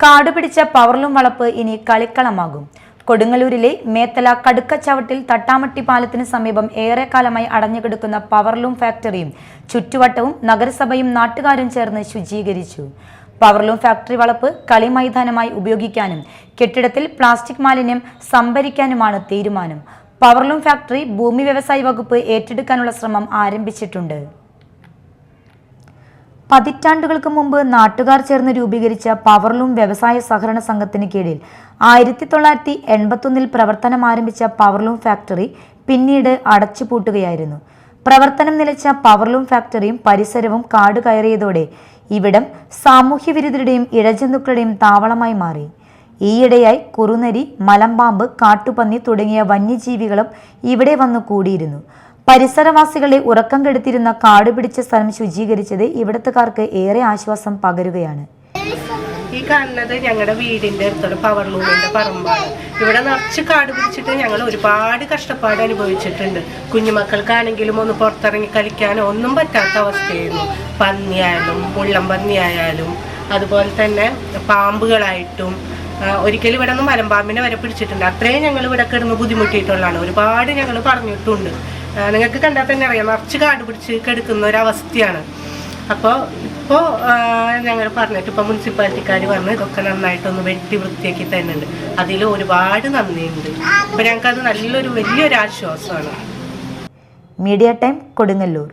കാടുപിടിച്ച powerloom വളപ്പ് ഇനി കളിക്കളമാകും. കൊടുങ്ങല്ലൂരിലെ മേത്തല കടുക്കച്ചവട്ടിൽ തട്ടാമട്ടി പാലത്തിന് സമീപം ഏറെക്കാലമായി അടഞ്ഞുകിടക്കുന്ന പവർലൂം ഫാക്ടറിയും ചുറ്റുവട്ടവും നഗരസഭയും നാട്ടുകാരും ചേർന്ന് ശുചീകരിച്ചു. പവർലൂം ഫാക്ടറി വളപ്പ് കളിമൈതാനമായി ഉപയോഗിക്കാനും കെട്ടിടത്തിൽ പ്ലാസ്റ്റിക് മാലിന്യം സംഭരിക്കാനുമാണ് തീരുമാനം. പവർലൂം ഫാക്ടറി ഭൂമി വ്യവസായ വകുപ്പ് ഏറ്റെടുക്കാനുള്ള ശ്രമം ആരംഭിച്ചിട്ടുണ്ട്. പതിറ്റാണ്ടുകൾക്ക് മുമ്പ് നാട്ടുകാർ ചേർന്ന് രൂപീകരിച്ച പവർലൂം വ്യവസായ സഹകരണ സംഘത്തിന് കീഴിൽ ആയിരത്തി തൊള്ളായിരത്തി എൺപത്തൊന്നിൽ പ്രവർത്തനം ആരംഭിച്ച പവർലൂം ഫാക്ടറി പിന്നീട് അടച്ചുപൂട്ടുകയായിരുന്നു. പ്രവർത്തനം നിലച്ച പവർലൂം ഫാക്ടറിയും പരിസരവും കാട് കയറിയതോടെ ഇവിടം സാമൂഹ്യവിരുദ്ധരുടെയും ഇഴജന്തുക്കളുടെയും താവളമായി മാറി. ഈയിടെയായി കുറുനരി മലമ്പാമ്പ് കാട്ടുപന്നി തുടങ്ങിയ വന്യജീവികളും ഇവിടെ വന്നു കൂടിയിരുന്നു. പരിസരവാസികളെ ഉറക്കം കെടുത്തിരുന്ന കാട് പിടിച്ച സ്ഥലം ശുചീകരിച്ചത് ഇവിടത്തുകാർക്ക് ഏറെ ആശ്വാസം പകരുകയാണ്. ഈ കാണുന്നത് ഞങ്ങളുടെ വീടിന്റെ അടുത്തുള്ള പവർ ലൂമിന്റെ പറമ്പാണ്. ഇവിടെ നിറച്ച് കാട് പിടിച്ചിട്ട് ഞങ്ങൾ ഒരുപാട് കഷ്ടപ്പാട് അനുഭവിച്ചിട്ടുണ്ട്. കുഞ്ഞുമക്കൾക്കാണെങ്കിലും ഒന്ന് പുറത്തിറങ്ങി കളിക്കാനോ ഒന്നും പറ്റാത്ത അവസ്ഥയായിരുന്നു. പന്നിയായാലും മുള്ളം പന്നിയായാലും അതുപോലെ തന്നെ പാമ്പുകളായിട്ടും ഒരിക്കലും ഇവിടെ നിന്ന് മലമ്പാമ്പിനെ വരെ പിടിച്ചിട്ടുണ്ട് അത്രയും ഞങ്ങൾ ഇവിടെ കിടന്ന് ബുദ്ധിമുട്ടിയിട്ടുള്ളതാണ്. ഒരുപാട് ഞങ്ങൾ പറഞ്ഞിട്ടുണ്ട്. നിങ്ങൾക്ക് കണ്ടാൽ തന്നെ അറിയാം. നിറച്ച് കാട് പിടിച്ച് കെടുക്കുന്ന ഒരവസ്ഥയാണ് അപ്പോൾ ഇപ്പോൾ ഞങ്ങൾ പറഞ്ഞിട്ട് ഇപ്പോൾ മുനിസിപ്പാലിറ്റിക്കാർ പറഞ്ഞ് ഇതൊക്കെ നന്നായിട്ടൊന്ന് വെട്ടി വൃത്തിയാക്കി തരുന്നുണ്ട്. അതിൽ ഒരുപാട് നന്ദിയുണ്ട്. അപ്പോൾ ഞങ്ങൾക്കത് നല്ലൊരു വലിയൊരു ആശ്വാസമാണ്. Media time Kodungallur.